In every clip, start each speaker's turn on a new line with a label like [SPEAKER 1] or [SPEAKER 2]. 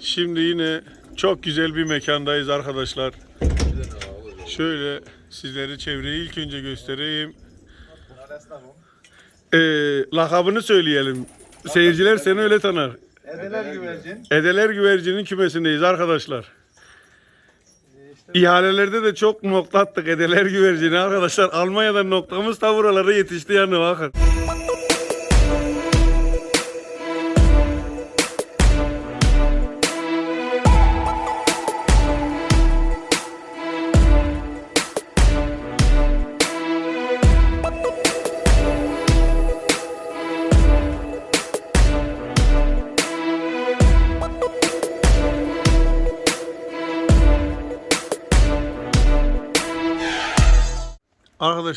[SPEAKER 1] Şimdi yine çok güzel bir mekandayız arkadaşlar. Şöyle sizleri çevreyi ilk önce göstereyim. Ee, lakabını söyleyelim. Seyirciler seni öyle tanır.
[SPEAKER 2] Edeler güvercin.
[SPEAKER 1] Edeler Güvercin'in kümesindeyiz arkadaşlar. İhalelerde de çok nokta attık Edeler Güvercin'i arkadaşlar. Almanya'dan noktamız ta buralara yetişti yani bakın.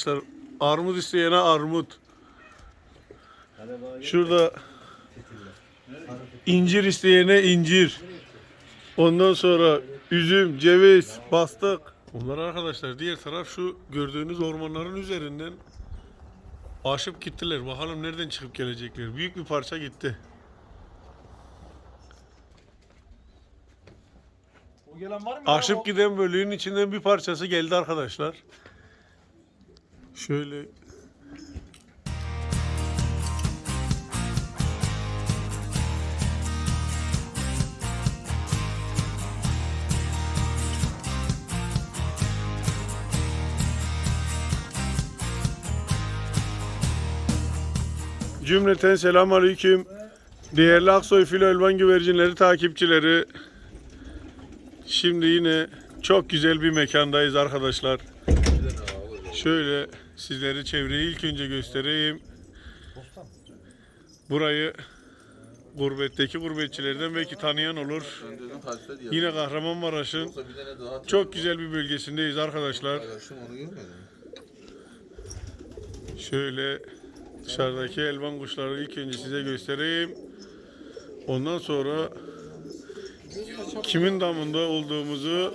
[SPEAKER 1] Arkadaşlar armut isteyene armut. Şurada incir isteyene incir. Ondan sonra üzüm, ceviz, bastık. Bunlar arkadaşlar diğer taraf şu gördüğünüz ormanların üzerinden aşıp gittiler. Bakalım nereden çıkıp gelecekler. Büyük bir parça gitti.
[SPEAKER 2] O gelen var mı?
[SPEAKER 1] Aşıp giden bölüğün içinden bir parçası geldi arkadaşlar. Şöyle Cümleten selam aleyküm. Değerli Aksoy Filo Elvan Güvercinleri takipçileri. Şimdi yine çok güzel bir mekandayız arkadaşlar. Şöyle sizleri çevreyi ilk önce göstereyim. Burayı gurbetteki gurbetçilerden belki tanıyan olur. Yine Kahramanmaraş'ın çok güzel bir bölgesindeyiz arkadaşlar. Şöyle dışarıdaki elvan kuşları ilk önce size göstereyim. Ondan sonra kimin damında olduğumuzu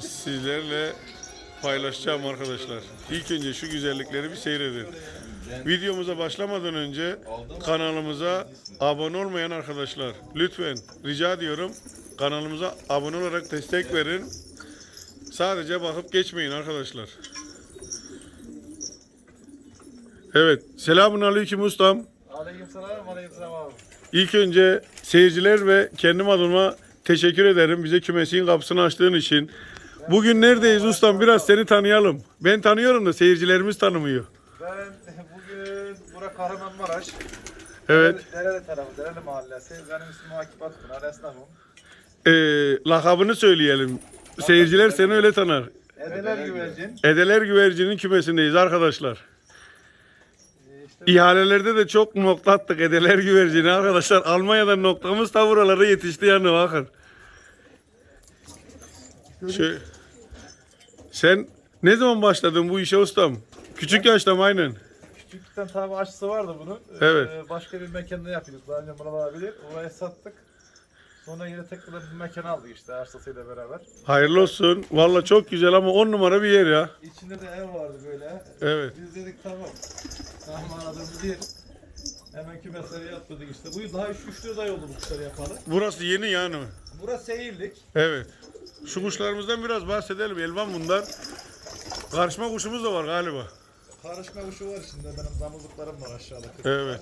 [SPEAKER 1] sizlerle paylaşacağım arkadaşlar. İlk önce şu güzellikleri bir seyredin. Videomuza başlamadan önce kanalımıza abone olmayan arkadaşlar lütfen rica ediyorum kanalımıza abone olarak destek verin. Sadece bakıp geçmeyin arkadaşlar. Evet. Selamun aleyküm ustam.
[SPEAKER 2] Aleykümselam, aleykümselam abi.
[SPEAKER 1] İlk önce seyirciler ve kendim adıma teşekkür ederim bize kümesin kapısını açtığın için. Bugün neredeyiz ustam? Biraz seni tanıyalım. Ben tanıyorum da seyircilerimiz tanımıyor.
[SPEAKER 2] Ben bugün Burak Kahramanmaraş.
[SPEAKER 1] Evet.
[SPEAKER 2] Dereli tarafı, Dereli mahallesi. Benim ismim Akif Akpınar, esnafım.
[SPEAKER 1] Ee, lakabını söyleyelim. Seyirciler seni öyle tanır.
[SPEAKER 2] Edeler güvercin.
[SPEAKER 1] Edeler Güvercin'in kümesindeyiz arkadaşlar.
[SPEAKER 2] Ee,
[SPEAKER 1] İhalelerde de çok nokta attık Edeler Güvercin'i arkadaşlar. Almanya'dan noktamız ta buralara yetişti yani bakın. Şey, sen ne zaman başladın bu işe ustam? Küçük yaşta mı aynen?
[SPEAKER 2] küçükten tabi aşısı vardı bunun. Ee,
[SPEAKER 1] Evet.
[SPEAKER 2] başka bir mekanda yapıyorduk. Daha önce buralar bilir. Oraya sattık. Sonra yine tekrar bir mekan aldık işte arsasıyla beraber.
[SPEAKER 1] Hayırlı olsun. Valla çok güzel ama on numara bir yer ya.
[SPEAKER 2] İçinde de ev vardı böyle.
[SPEAKER 1] Evet.
[SPEAKER 2] Biz dedik tamam. Tamam aradığımız yer. Hemen kümesleri yaptırdık işte. Bu daha 3 ay oldu bu kuşları yapalı.
[SPEAKER 1] Burası yeni yani.
[SPEAKER 2] Burası seyirlik.
[SPEAKER 1] Evet. Şu kuşlarımızdan biraz bahsedelim. Elvan bunlar. Karışma kuşumuz da var galiba.
[SPEAKER 2] Karışma kuşu var içinde. Benim damızlıklarım var aşağıda.
[SPEAKER 1] Evet.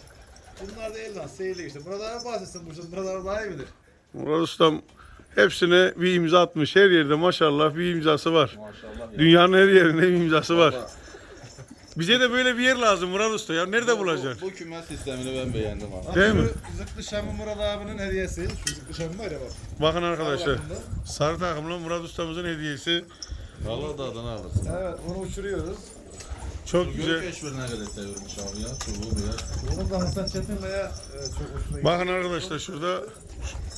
[SPEAKER 2] Bunlar da elden seyirlik işte. Buralara bahsetsin kuşun. Buraları daha iyi bilir.
[SPEAKER 1] Murat Ustam hepsine bir imza atmış. Her yerde maşallah bir imzası var.
[SPEAKER 3] Maşallah ya.
[SPEAKER 1] Dünyanın her yerinde bir imzası var. Bize de böyle bir yer lazım Murat Usta ya. Nerede bulacaksın?
[SPEAKER 3] Bu, bu kümes sistemini ben beğendim abi.
[SPEAKER 1] Değil mi?
[SPEAKER 2] Şu Zıkkı Şam'ı Murat abinin hediyesi. Şu Zıkkı Şam'ı var ya bak.
[SPEAKER 1] Bakın arkadaşlar. Sarı takımla Murat Ustamızın hediyesi.
[SPEAKER 3] Allah da adını alırsın.
[SPEAKER 2] Evet onu uçuruyoruz.
[SPEAKER 1] Çok
[SPEAKER 3] Göl
[SPEAKER 1] güzel.
[SPEAKER 3] keşfini ne kadar seviyormuş abi ya. Çubuğu ya.
[SPEAKER 2] Onun da Hasan Çetin'le ya e, çok hoşuna.
[SPEAKER 1] Bakın arkadaşlar şurada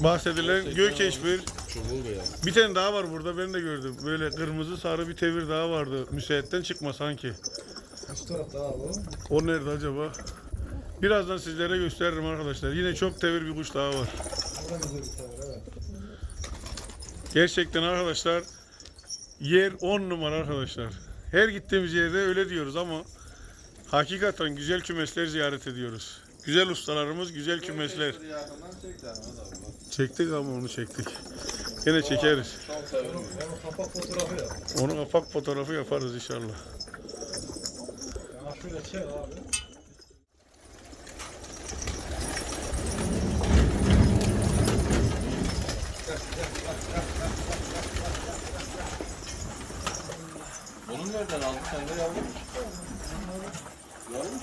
[SPEAKER 1] bahsedilen Gökeşbir.
[SPEAKER 3] Çubuğu ya.
[SPEAKER 1] Bir tane daha var burada ben de gördüm. Böyle kırmızı sarı bir tevir daha vardı. Müsaitten çıkma sanki.
[SPEAKER 2] Tarafta abi o.
[SPEAKER 1] O nerede acaba? Birazdan sizlere gösteririm arkadaşlar. Yine çok tevir bir kuş daha var.
[SPEAKER 2] O da güzel bir tavır evet.
[SPEAKER 1] Gerçekten arkadaşlar yer 10 numara arkadaşlar. Her gittiğimiz yerde öyle diyoruz ama Hakikaten güzel kümesler ziyaret ediyoruz. Güzel ustalarımız, güzel kümesler. Çektik ama onu çektik. Gene çekeriz.
[SPEAKER 3] Çok seviyorum.
[SPEAKER 2] Onu kapak fotoğrafı yap.
[SPEAKER 1] Onu kapak fotoğrafı yaparız inşallah.
[SPEAKER 2] Şöyle çek abi.
[SPEAKER 3] Bunu nereden aldın? Sen de yavrum. Yavrum.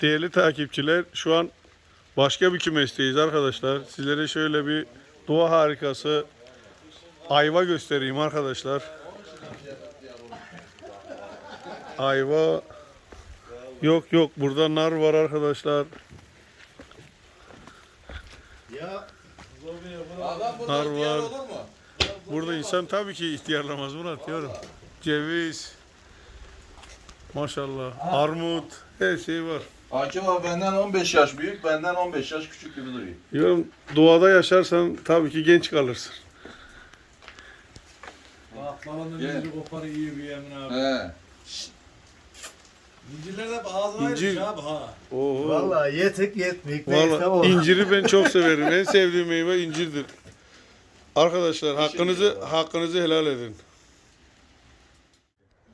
[SPEAKER 1] Değerli takipçiler şu an başka bir kümesteyiz arkadaşlar. Sizlere şöyle bir doğa harikası ayva göstereyim arkadaşlar. Ayva yok yok burada nar var arkadaşlar. Nar var. Burada insan tabii ki ihtiyarlamaz Murat diyorum. Ceviz maşallah armut her şey var.
[SPEAKER 3] Akif abi benden 15 yaş büyük, benden 15 yaş küçük gibi duruyor.
[SPEAKER 1] Diyorum doğada yaşarsan tabii ki genç kalırsın.
[SPEAKER 2] Bak babanın
[SPEAKER 3] Gel.
[SPEAKER 2] koparı iyi bir yemin abi.
[SPEAKER 3] He.
[SPEAKER 2] İncirler de ağzına
[SPEAKER 1] İncir.
[SPEAKER 2] İncir. abi ha.
[SPEAKER 1] Oo.
[SPEAKER 4] Vallahi yetek yetmeyik neyse o.
[SPEAKER 1] Vallahi inciri ben çok severim. En sevdiğim meyve incirdir. Arkadaşlar hakkınızı hakkınızı helal edin.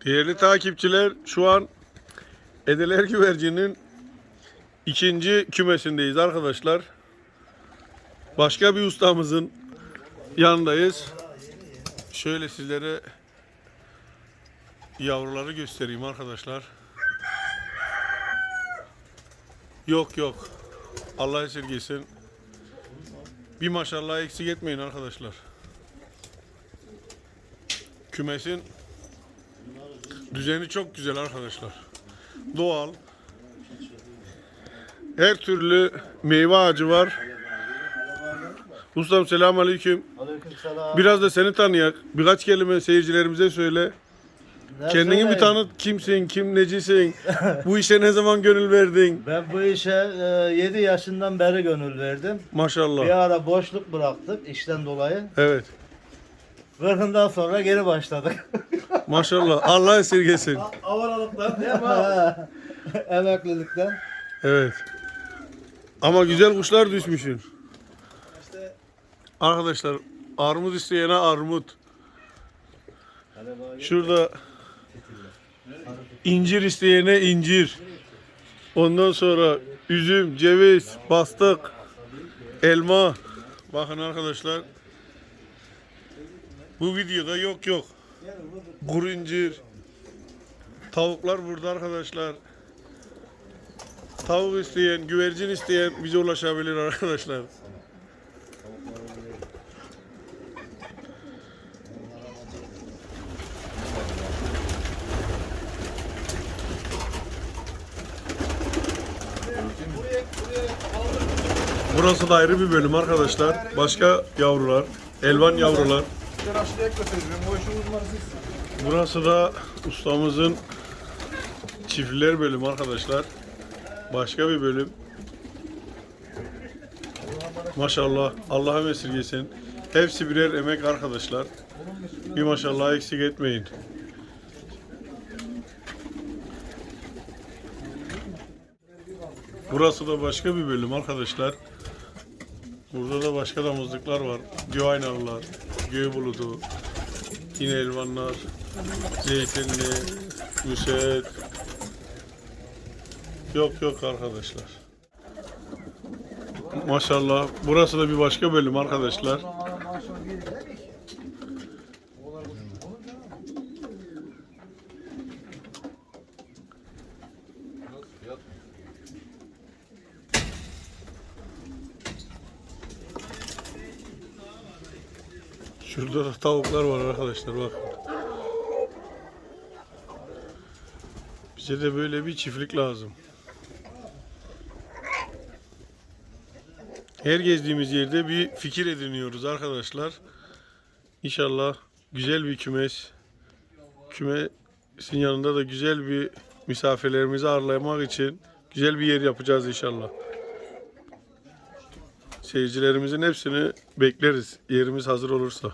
[SPEAKER 1] Değerli takipçiler şu an Edeler Güvercin'in ikinci kümesindeyiz arkadaşlar. Başka bir ustamızın yanındayız. Şöyle sizlere yavruları göstereyim arkadaşlar. Yok yok. Allah esirgesin. Bir maşallah eksik etmeyin arkadaşlar. Kümesin düzeni çok güzel arkadaşlar. Doğal. Her türlü meyve ağacı var. Ustam selamun aleyküm.
[SPEAKER 4] Aleykümselam.
[SPEAKER 1] Biraz da seni tanıyak. Birkaç kelime seyircilerimize söyle.
[SPEAKER 4] Ne
[SPEAKER 1] Kendini bir tanıt. Kimsin, kim necisin? Bu işe ne zaman gönül verdin?
[SPEAKER 4] Ben bu işe 7 yaşından beri gönül verdim.
[SPEAKER 1] Maşallah.
[SPEAKER 4] Bir ara boşluk bıraktık işten dolayı.
[SPEAKER 1] Evet.
[SPEAKER 4] Kırkından sonra geri başladık.
[SPEAKER 1] Maşallah. Allah esirgesin.
[SPEAKER 2] Avaralıklar ne
[SPEAKER 4] Ha, Emeklilikten.
[SPEAKER 1] Evet. Ama güzel kuşlar düşmüşsün.
[SPEAKER 2] İşte
[SPEAKER 1] Arkadaşlar armut isteyene armut. Şurada incir isteyene incir. Ondan sonra üzüm, ceviz, bastık, elma. Bakın arkadaşlar. Bu videoda yok yok. Kuru incir. Tavuklar burada arkadaşlar. Tavuk isteyen, güvercin isteyen bize ulaşabilir arkadaşlar. Burası da ayrı bir bölüm arkadaşlar. Başka yavrular, elvan yavrular. Burası da ustamızın çiftliler bölümü arkadaşlar. Başka bir bölüm. Maşallah Allah'a esirgesin. Hepsi birer emek arkadaşlar. Bir maşallah eksik etmeyin. Burası da başka bir bölüm arkadaşlar. Burada da başka damızlıklar var. Göaynalılar, göğe buludu, yine elvanlar, zeytinli, müset yok yok arkadaşlar. Maşallah. Burası da bir başka bölüm arkadaşlar. Şurada da tavuklar var arkadaşlar bak. Bize de böyle bir çiftlik lazım. Her gezdiğimiz yerde bir fikir ediniyoruz arkadaşlar. İnşallah güzel bir kümes. Kümesin yanında da güzel bir misafirlerimizi ağırlamak için güzel bir yer yapacağız inşallah. Seyircilerimizin hepsini bekleriz. Yerimiz hazır olursa.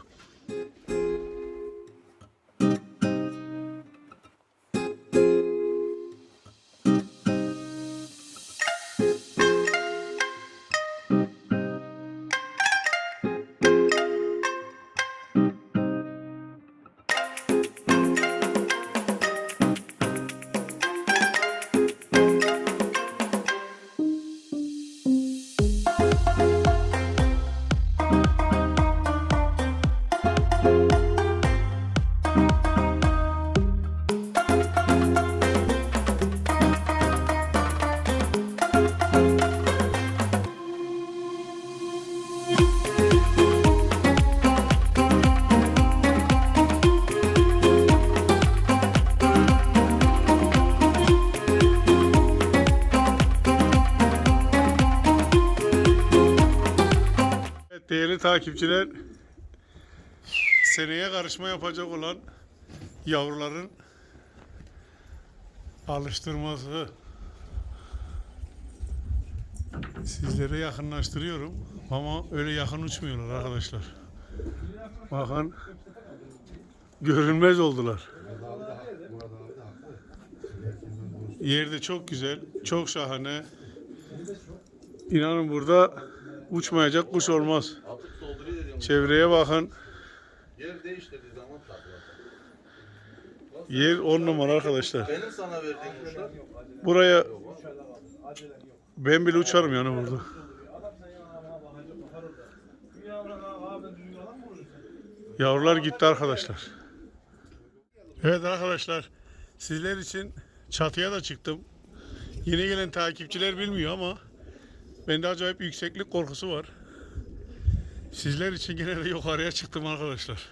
[SPEAKER 1] Takipçiler, seneye karışma yapacak olan yavruların alıştırması sizlere yakınlaştırıyorum ama öyle yakın uçmuyorlar arkadaşlar. Bakın görünmez oldular. Yerde çok güzel, çok şahane. İnanın burada uçmayacak kuş olmaz. Çevreye bakın.
[SPEAKER 3] Yer değiştirdiği zaman.
[SPEAKER 1] Yer on numara arkadaşlar.
[SPEAKER 3] Benim sana verdiğim kuşlar.
[SPEAKER 1] Buraya ben bile uçarım yani burada. Yavrular gitti arkadaşlar. Evet arkadaşlar. Sizler için çatıya da çıktım. Yeni gelen takipçiler bilmiyor ama bende acayip yükseklik korkusu var. Sizler için gene de yukarıya çıktım arkadaşlar.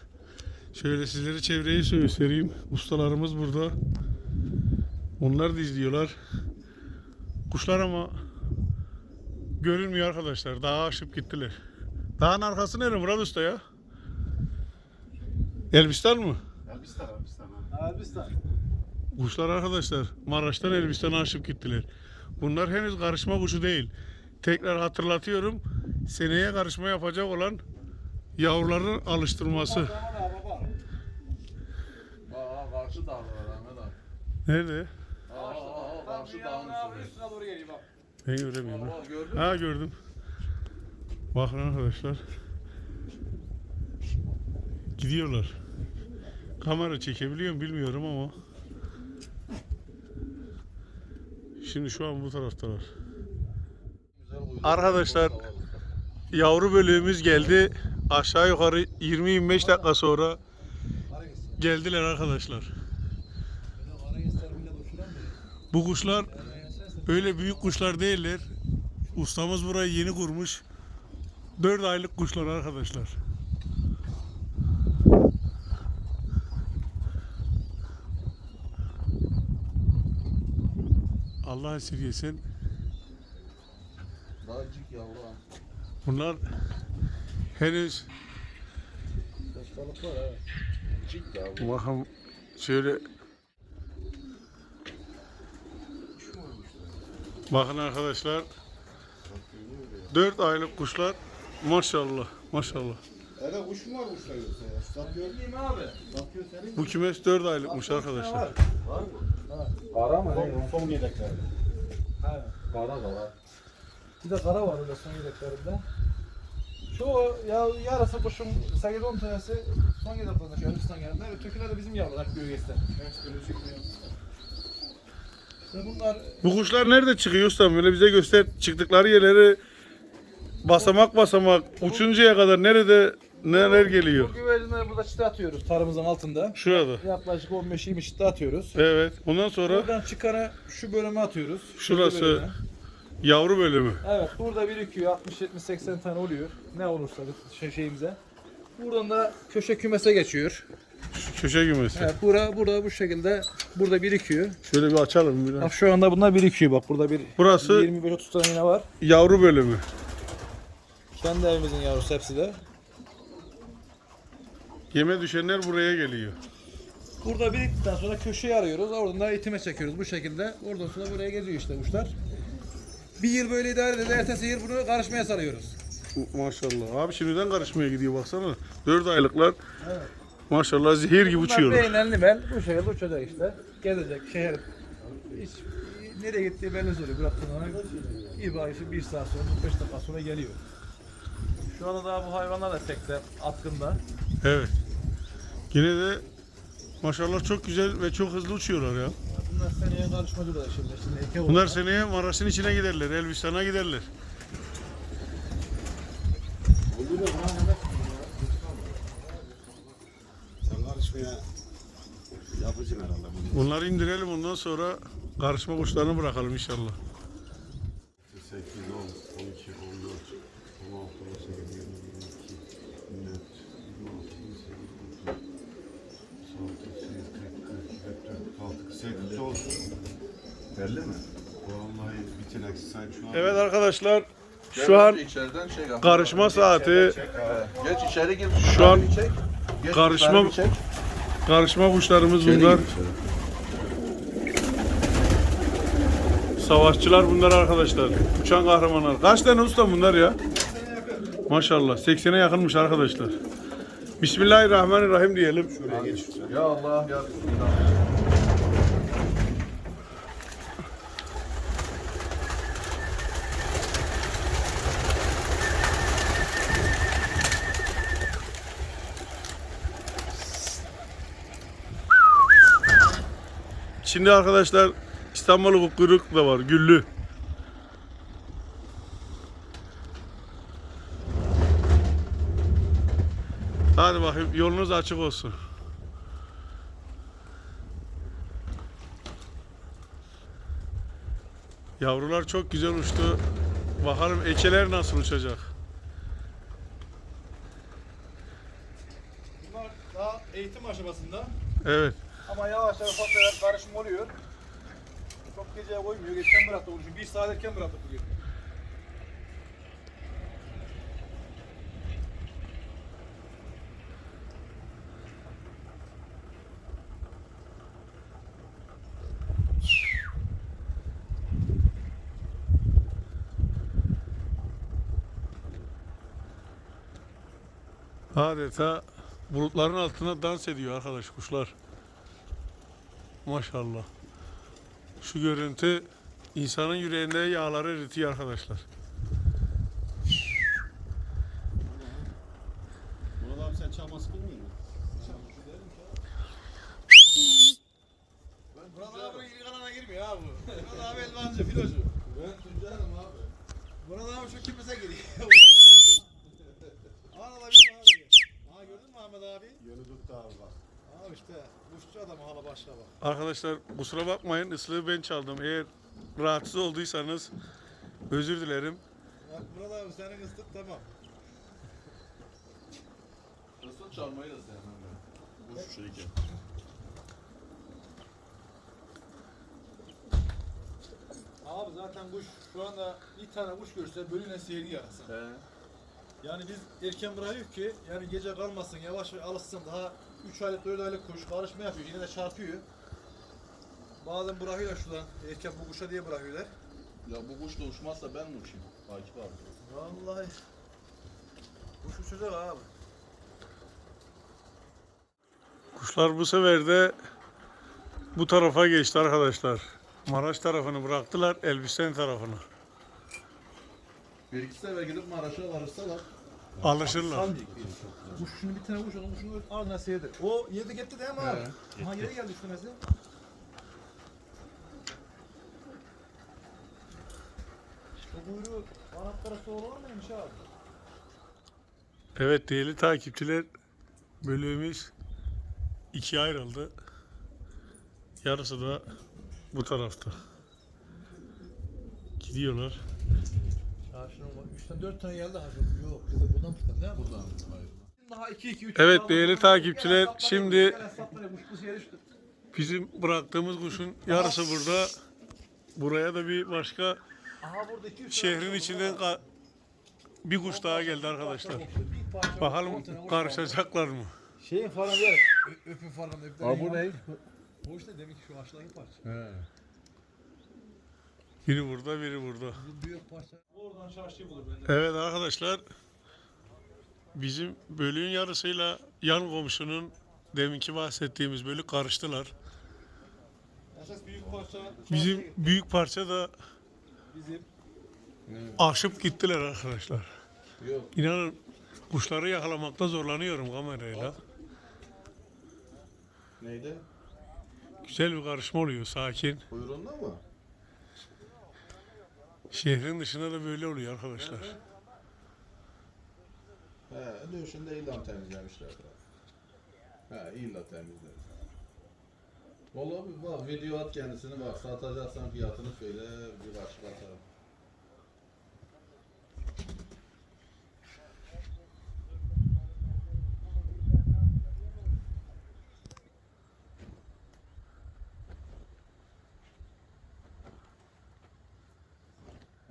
[SPEAKER 1] Şöyle sizlere çevreyi göstereyim. Ustalarımız burada. Onlar da izliyorlar. Kuşlar ama görünmüyor arkadaşlar. Dağa aşıp gittiler. Dağın arkası nere Murat Usta ya? Elbistan mı?
[SPEAKER 2] Elbistan.
[SPEAKER 1] Kuşlar arkadaşlar Maraş'tan Elbistan'a aşıp gittiler. Bunlar henüz karışma kuşu değil. Tekrar hatırlatıyorum. Seneye karışma yapacak olan yavruların alıştırması.
[SPEAKER 3] Aa karşı dağ var Ahmet abi.
[SPEAKER 1] Nerede?
[SPEAKER 3] Karşı dağın.
[SPEAKER 2] Üstüne doğru geliyor bak.
[SPEAKER 1] Ben göremiyorum.
[SPEAKER 3] Aa?
[SPEAKER 1] Ha gördüm. Bakın arkadaşlar. Gidiyorlar. Kamera çekebiliyor mu bilmiyorum ama. Şimdi şu an bu taraftalar. Arkadaşlar yavru bölüğümüz geldi. Aşağı yukarı 20-25 dakika sonra geldiler arkadaşlar. Bu kuşlar öyle büyük kuşlar değiller. Ustamız burayı yeni kurmuş. 4 aylık kuşlar arkadaşlar. Allah esirgesin.
[SPEAKER 3] Dağcık yavru.
[SPEAKER 1] Bunlar henüz
[SPEAKER 2] Hastalık var
[SPEAKER 3] yavru.
[SPEAKER 1] bakın şöyle Bakın arkadaşlar 4 aylık kuşlar maşallah maşallah.
[SPEAKER 4] Eve kuş mu var kuşlar yoksa ya? Satıyor.
[SPEAKER 2] Mi abi?
[SPEAKER 4] Satıyor senin.
[SPEAKER 1] Bu kümes 4 aylıkmış arkadaşlar.
[SPEAKER 4] Kara mı? Son, son yedeklerde.
[SPEAKER 2] Evet.
[SPEAKER 4] Kara kara.
[SPEAKER 2] Bir de kara var öyle son yedeklerinde. Çoğu ya yarısı kuşun 8-10 tanesi son yedeklerinde şu Elbistan geldiler. Ötekiler de bizim yavrular bölgesinde. İşte bunlar
[SPEAKER 1] Bu kuşlar nerede çıkıyor ustam? Böyle bize göster çıktıkları yerleri basamak basamak uçuncaya kadar nerede neler geliyor?
[SPEAKER 2] bu güvercinleri burada çıta atıyoruz tarımızın altında.
[SPEAKER 1] Şurada.
[SPEAKER 2] Yaklaşık 15-20 çıta atıyoruz.
[SPEAKER 1] Evet. Ondan sonra
[SPEAKER 2] Buradan çıkanı şu bölüme atıyoruz. Şu
[SPEAKER 1] Şurası.
[SPEAKER 2] bölüme.
[SPEAKER 1] Yavru bölümü.
[SPEAKER 2] Evet burada birikiyor 60-70-80 tane oluyor. Ne olursa şey şeyimize. Buradan da köşe kümese geçiyor.
[SPEAKER 1] Köşe kümesi.
[SPEAKER 2] Evet, bura, burada bu şekilde burada birikiyor.
[SPEAKER 1] Şöyle bir açalım biraz.
[SPEAKER 2] Bak şu anda bunlar birikiyor bak burada bir
[SPEAKER 1] Burası
[SPEAKER 2] 25-30 tane yine var.
[SPEAKER 1] yavru bölümü.
[SPEAKER 2] Kendi evimizin yavrusu hepsi de.
[SPEAKER 1] Yeme düşenler buraya geliyor.
[SPEAKER 2] Burada biriktikten sonra köşeyi arıyoruz. Oradan da eğitime çekiyoruz bu şekilde. Oradan sonra buraya geziyor işte kuşlar. Bir yıl böyle idare edildi. Ertesi yıl bunu karışmaya sarıyoruz.
[SPEAKER 1] Maşallah. Abi şimdiden karışmaya gidiyor baksana. 4 aylıklar. Maşallah zehir gibi
[SPEAKER 2] Bunlar
[SPEAKER 1] uçuyorlar.
[SPEAKER 2] beynelli mel. Bu şekilde uçacak işte. Gezecek şehir. Hiç nereye gittiği belli oluyor. Bıraktığın zaman İbrahim'i bir saat sonra 45 dakika sonra geliyor. Şu anda daha bu hayvanlar da tek de atkında.
[SPEAKER 1] Evet. Yine de maşallah çok güzel ve çok hızlı uçuyorlar ya.
[SPEAKER 2] Bunlar seneye karışmacılar şimdi. Şimdi erkek
[SPEAKER 1] Bunlar seneye Maraş'ın içine giderler. Elbistan'a giderler.
[SPEAKER 5] Sen karışmaya yapıcın herhalde bunu.
[SPEAKER 1] Bunları indirelim ondan sonra karışma kuşlarını bırakalım inşallah.
[SPEAKER 5] 8, 10, 12, 14, 16, 18, 20, 22, 24, 26, 28, 36, 38, 40, 44, 46, 48 Belli mi? Vallahi bitinek say şu an.
[SPEAKER 1] Evet arkadaşlar şu an
[SPEAKER 3] içeriden şey yap.
[SPEAKER 1] karışma saati.
[SPEAKER 3] Geç içeri gir.
[SPEAKER 1] Şu an
[SPEAKER 3] Bir çek. Geç
[SPEAKER 1] karışma-
[SPEAKER 3] bir çek.
[SPEAKER 1] Karışma kuşlarımız
[SPEAKER 3] İçeri
[SPEAKER 1] bunlar.
[SPEAKER 3] gir içeri.
[SPEAKER 1] Savaşçılar bunlar arkadaşlar. Uçan kahramanlar. Kaç tane usta bunlar ya? Maşallah 80'e yakınmış arkadaşlar. Bismillahirrahmanirrahim diyelim.
[SPEAKER 3] Ya Allah ya Bismillah.
[SPEAKER 1] Şimdi arkadaşlar İstanbul kuyruk da var. Güllü. Hadi bakayım yolunuz açık olsun. Yavrular çok güzel uçtu. Bakalım ekeler nasıl uçacak.
[SPEAKER 2] Bunlar daha eğitim aşamasında.
[SPEAKER 1] Evet.
[SPEAKER 2] Ama yavaş yavaş patlayarak karışım oluyor. Çok geceye koymuyor. Geçen bıraktı onu. Bir saat erken bıraktık bugün.
[SPEAKER 1] Adeta bulutların altına dans ediyor arkadaş kuşlar. Maşallah. Şu görüntü insanın yüreğinde yağları eritiyor arkadaşlar.
[SPEAKER 5] Murat abi sen çalması bilmiyor musun?
[SPEAKER 2] Murat abi ilk alana girmiyor abi. Murat abi elmancı, filocu.
[SPEAKER 3] Ben Tuncer'im abi.
[SPEAKER 2] Murat abi şu kimese giriyor. Arada bir bana giriyor. Aha gördün mü Ahmet abi?
[SPEAKER 5] Yönü tuttu abi bak.
[SPEAKER 2] Abi işte başka bak.
[SPEAKER 1] Arkadaşlar kusura bakmayın ıslığı ben çaldım. Eğer rahatsız olduysanız özür dilerim.
[SPEAKER 2] Bak Murat abi senin ıslık tamam.
[SPEAKER 3] Islık çalmayı da sevmem ben. Bu şu şeyken.
[SPEAKER 2] Abi zaten kuş şu anda bir tane kuş görse bölüne seyri yarasın.
[SPEAKER 3] He.
[SPEAKER 2] Yani biz erken bırakıyoruz ki yani gece kalmasın yavaş ve alışsın daha 3 aylık 4 aylık kuş karışma yapıyor yine de çarpıyor. Bazen bırakıyorlar şuradan erken bu kuşa diye bırakıyorlar.
[SPEAKER 3] Ya bu kuş da uçmazsa ben mi uçayım? Akif abi.
[SPEAKER 2] Vallahi kuş uçacak abi.
[SPEAKER 1] Kuşlar bu sefer de bu tarafa geçti arkadaşlar. Maraş tarafını bıraktılar Elbistan tarafını.
[SPEAKER 3] Bir iki sefer gidip Maraş'a varırsalar.
[SPEAKER 1] Alışırlar.
[SPEAKER 2] Kuş şunu bir tane kuş onun kuşunu ardına seyirdi. O yedi gitti değil mi abi? Ha yere geldi üstümesi. O kuyruğu kanatlara soğular mıymış abi?
[SPEAKER 1] Evet değerli takipçiler bölümümüz ikiye ayrıldı. Yarısı da bu tarafta. Gidiyorlar.
[SPEAKER 2] Şuna bak 3'ten 4 tane geldi ha. Yok de buradan değil mi?
[SPEAKER 3] Buradan. Hayır.
[SPEAKER 2] Daha 2 2 3.
[SPEAKER 1] Evet, değerli takipçiler, şimdi- Bizim bıraktığımız kuşun yarısı burada. Buraya da bir başka
[SPEAKER 2] Aha burada 2 3
[SPEAKER 1] şehrin içinden ka- bir kuş daha geldi arkadaşlar. Bakalım karışacaklar mı?
[SPEAKER 2] Şeyin falan. Ö- Öpün falan öpün.
[SPEAKER 4] Aa bu ne?
[SPEAKER 2] Bu işte demek ki şu aşağıdaki parça.
[SPEAKER 4] He.
[SPEAKER 1] Biri burada, biri burada.
[SPEAKER 2] Bu büyük parça. Oradan çarşıyı bulur bende.
[SPEAKER 1] Evet arkadaşlar, bizim bölüğün yarısıyla yan komşunun deminki bahsettiğimiz bölük karıştılar.
[SPEAKER 2] Esas büyük parça
[SPEAKER 1] Bizim büyük parça da
[SPEAKER 2] bizim
[SPEAKER 1] aşıp gittiler arkadaşlar.
[SPEAKER 3] Yok.
[SPEAKER 1] İnanın kuşları yakalamakta zorlanıyorum kamerayla.
[SPEAKER 3] Neydi?
[SPEAKER 1] Güzel bir karışma oluyor, sakin.
[SPEAKER 3] Kuyruğunda mı?
[SPEAKER 1] Şehrin dışında da böyle oluyor arkadaşlar.
[SPEAKER 3] He, dövüşünde illa temizlemişler. He, illa temizler. Valla bir bak video at kendisini bak satacaksan fiyatını söyle bir başka atarım.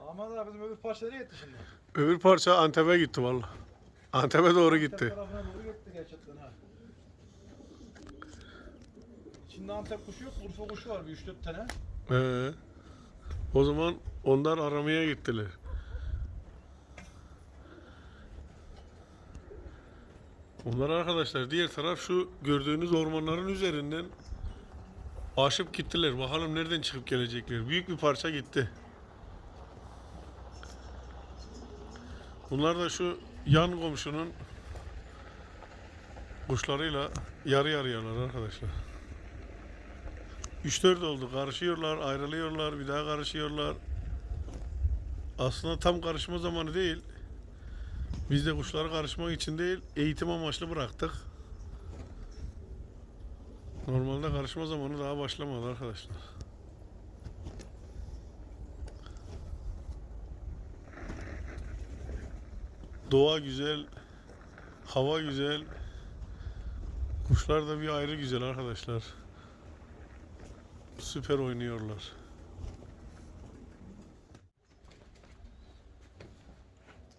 [SPEAKER 2] Ahmet abi bizim öbür parça nereye gitti şimdi?
[SPEAKER 1] Öbür parça Antep'e gitti valla. Antep'e doğru
[SPEAKER 2] Antep
[SPEAKER 1] gitti.
[SPEAKER 2] tarafına doğru gitti gerçekten ha. Şimdi Antep kuşu yok, Urfa kuşu var bir 3-4 tane.
[SPEAKER 1] Ee, o zaman onlar aramaya gittiler. Onlar arkadaşlar diğer taraf şu gördüğünüz ormanların üzerinden aşıp gittiler. Bakalım nereden çıkıp gelecekler. Büyük bir parça gitti. Bunlar da şu yan komşunun kuşlarıyla yarı yarıyalar arkadaşlar. 3-4 oldu. Karışıyorlar, ayrılıyorlar, bir daha karışıyorlar. Aslında tam karışma zamanı değil. Biz de kuşları karışmak için değil, eğitim amaçlı bıraktık. Normalde karışma zamanı daha başlamadı arkadaşlar. Doğa güzel, hava güzel. Kuşlar da bir ayrı güzel arkadaşlar. Süper oynuyorlar.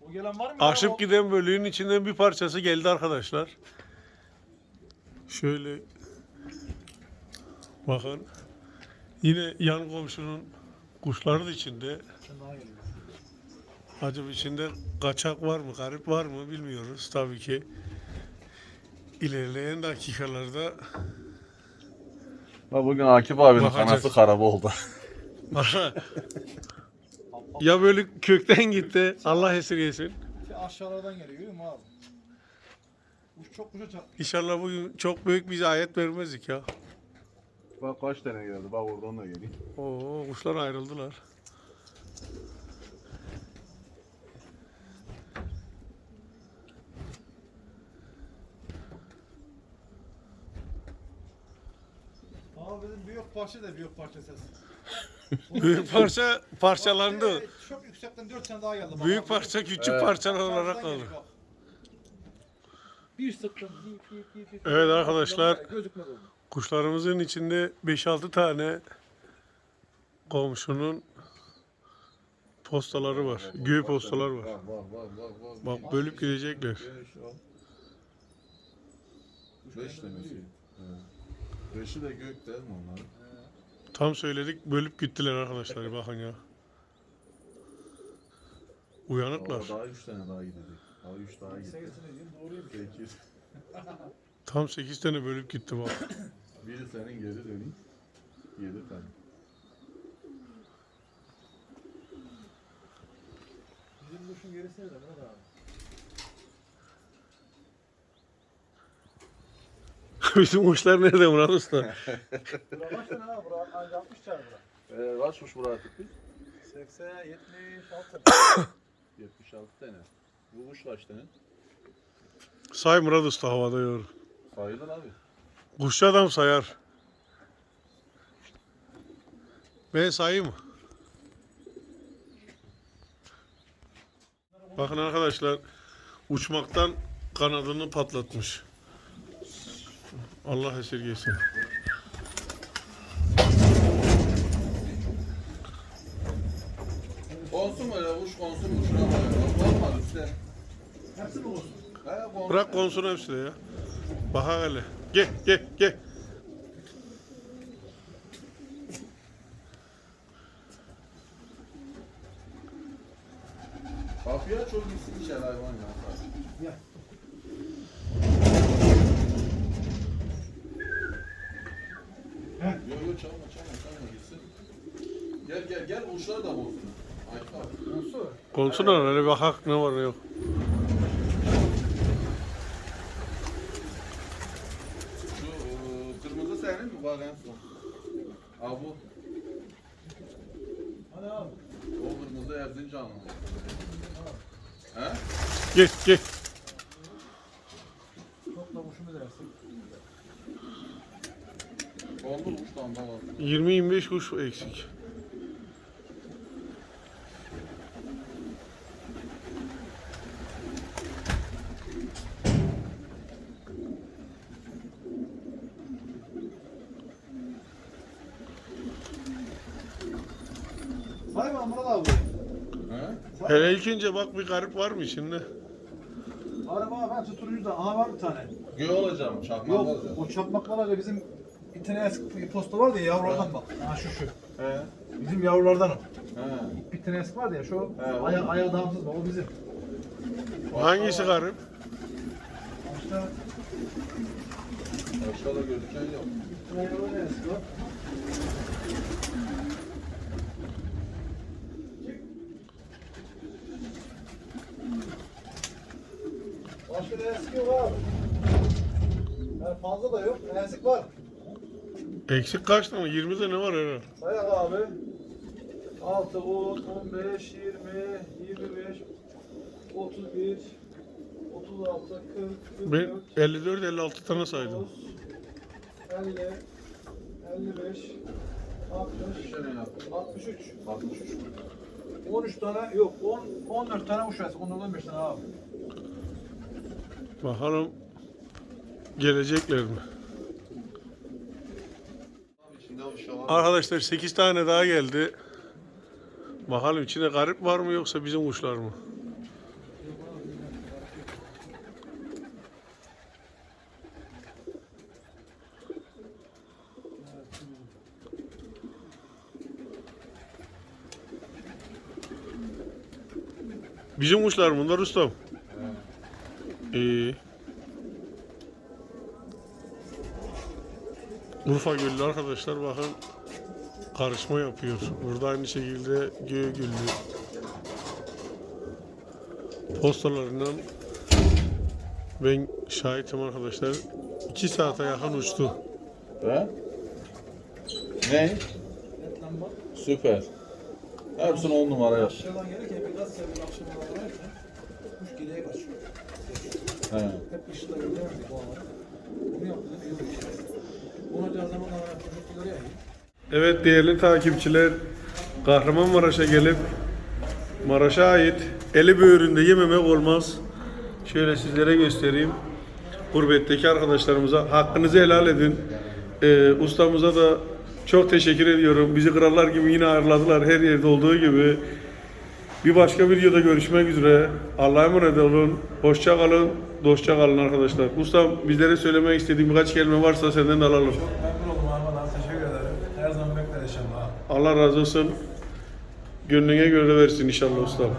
[SPEAKER 2] O gelen var mı?
[SPEAKER 1] Aşıp giden bölüğün içinden bir parçası geldi arkadaşlar. Şöyle bakın. Yine yan komşunun kuşları da içinde. Acaba içinde kaçak var mı, garip var mı bilmiyoruz tabii ki. İlerleyen dakikalarda
[SPEAKER 3] Bak bugün Akif abinin kanası karaba oldu.
[SPEAKER 1] ya böyle kökten gitti. Allah esirgesin.
[SPEAKER 2] Ki aşağılardan geliyor görüyor musun abi? Kuş çok çarpmış.
[SPEAKER 1] İnşallah bugün çok büyük bir ayet vermezdik ya.
[SPEAKER 3] Bak kaç tane geldi. Bak oradan da geliyor.
[SPEAKER 1] Oo kuşlar ayrıldılar.
[SPEAKER 2] Abi bizim büyük parça da büyük parça ses.
[SPEAKER 1] Büyük parça parçalandı.
[SPEAKER 2] Bak, Çok yüksekten 4 tane daha geldi. Bak,
[SPEAKER 1] Büyük parça küçük
[SPEAKER 3] Evet.
[SPEAKER 1] parçalar olarak kaldı.
[SPEAKER 2] geliyor, bak. Bir sıktım. Bir, bir, bir, bir,
[SPEAKER 1] Evet arkadaşlar.
[SPEAKER 2] Gözükmez oldu.
[SPEAKER 1] Kuşlarımızın içinde 5-6 tane komşunun postaları var. Göğü postalar var.
[SPEAKER 3] Bak bak bak bak. bak.
[SPEAKER 1] Bak bölüp gidecekler.
[SPEAKER 3] Beş tanesi. Beşi de gök değil mi onlar?
[SPEAKER 1] Tam söyledik bölüp gittiler arkadaşlar bakın ya. Uyanıklar.
[SPEAKER 3] Aa, daha üç tane daha gidecek. Daha üç daha gitti.
[SPEAKER 2] Sekiz.
[SPEAKER 3] Sekiz.
[SPEAKER 1] Tam 8 tane bölüp gitti bak.
[SPEAKER 3] Biri senin geri döneyim. Yedi tane.
[SPEAKER 2] Bizim kuşun gerisi Murat abi?
[SPEAKER 1] Bizim kuşlar nerede Murat Usta?
[SPEAKER 2] Bura kaç tane abi? Bura anca 60 tane bura.
[SPEAKER 3] Ee, kaç kuş bıraktık biz?
[SPEAKER 2] 80, 76 tane.
[SPEAKER 3] 76 tane. Bu kuş kaç tane?
[SPEAKER 1] Say Murat Usta havada yor.
[SPEAKER 3] Sayılır abi.
[SPEAKER 1] Kuşçu adam sayar. Ben sayayım mı? Bakın arkadaşlar uçmaktan kanadını patlatmış. Allah esirgesin.
[SPEAKER 3] Konsun mu ya? Uç konsun mu? Şuna. Olmadı işte.
[SPEAKER 2] Hepsi mi olsun?
[SPEAKER 3] He, konsun.
[SPEAKER 1] Bırak konsun hepsi de ya. Bak hele. Gel gel gel.
[SPEAKER 3] Kapıya çok gitsin içeri hayvan ya.
[SPEAKER 2] Ya.
[SPEAKER 3] Yo yo çalma çalma çalma gitsin. Gel gel
[SPEAKER 2] Nasıl?
[SPEAKER 1] Konsular hele bakak ne var ne yok.
[SPEAKER 3] Şu e, kırmızı senin mi? Bak en son. Al bu.
[SPEAKER 2] Hadi abi.
[SPEAKER 3] O kırmızı Erzincanlı. He?
[SPEAKER 1] Gel gel.
[SPEAKER 2] Çok da hoşumu dersin.
[SPEAKER 3] Oldu uçtan da var.
[SPEAKER 1] 20-25 kuş eksik.
[SPEAKER 2] Say bana Murat abi.
[SPEAKER 3] He?
[SPEAKER 1] Hele ilk önce bak bir garip var mı içinde?
[SPEAKER 2] Araba ben turuncu da aha var bir tane.
[SPEAKER 3] Göğe olacağım. Çakmak
[SPEAKER 2] Yok
[SPEAKER 3] olacağım.
[SPEAKER 2] o çakmaklarla bizim bir tane eski posta vardı ya yavrulardan bak. Ha şu şu.
[SPEAKER 3] He.
[SPEAKER 2] Bizim yavrulardan o.
[SPEAKER 3] He.
[SPEAKER 2] Bir tane eski vardı ya şu
[SPEAKER 3] He, o-
[SPEAKER 2] aya, ayağı damsız bak o bizim.
[SPEAKER 1] Hangisi garip?
[SPEAKER 2] İşte
[SPEAKER 3] Başka da gözüken yok.
[SPEAKER 2] ayağı eski o? Başka da eski yok abi. Yani fazla da yok. Eksik var.
[SPEAKER 1] Eksik kaç tane? 20 tane var herhalde.
[SPEAKER 2] Sayak abi. 6, 10, 15, 20, 25, 31, 36, 40,
[SPEAKER 1] Ben
[SPEAKER 2] 44,
[SPEAKER 1] 54-56 tane saydım.
[SPEAKER 2] 50, 55, 60,
[SPEAKER 3] Bir sene yaptım.
[SPEAKER 2] 63.
[SPEAKER 3] 63.
[SPEAKER 2] 13 tane yok 10 14 tane uç versin. Ondan 15 tane abi.
[SPEAKER 1] Bakalım gelecekler mi? Arkadaşlar 8 tane daha geldi. Bakalım içinde garip var mı yoksa bizim kuşlar mı? Bizim kuşlar bunlar ustam? İyi. Urfa Gölü arkadaşlar bakın karışma yapıyor. Burada aynı şekilde göğe güllü postalarından ben şahitim arkadaşlar. 2 saate yakın uçtu.
[SPEAKER 3] He? Ne? Süper. Hepsini on numara yap.
[SPEAKER 2] Kuş geriye kaçıyor.
[SPEAKER 3] He.
[SPEAKER 2] Hep ışıkla gönderdik o alanı. Bunu yaptı iyi bir şey. Olacağı zaman da çocukları ya.
[SPEAKER 1] Evet değerli takipçiler Kahramanmaraş'a gelip Maraş'a ait eli böğründe yememek olmaz. Şöyle sizlere göstereyim. Gurbetteki arkadaşlarımıza hakkınızı helal edin. Ee, ustamıza da çok teşekkür ediyorum. Bizi krallar gibi yine ağırladılar her yerde olduğu gibi. Bir başka videoda görüşmek üzere. Allah'a emanet olun. Hoşça kalın. Dostça kalın arkadaşlar. Ustam bizlere söylemek istediğim birkaç kelime varsa senden de alalım.
[SPEAKER 2] Memnun oldum abi. Teşekkür ederim. Her zaman inşallah.
[SPEAKER 1] Allah razı olsun. Gönlüne göre versin inşallah ustam.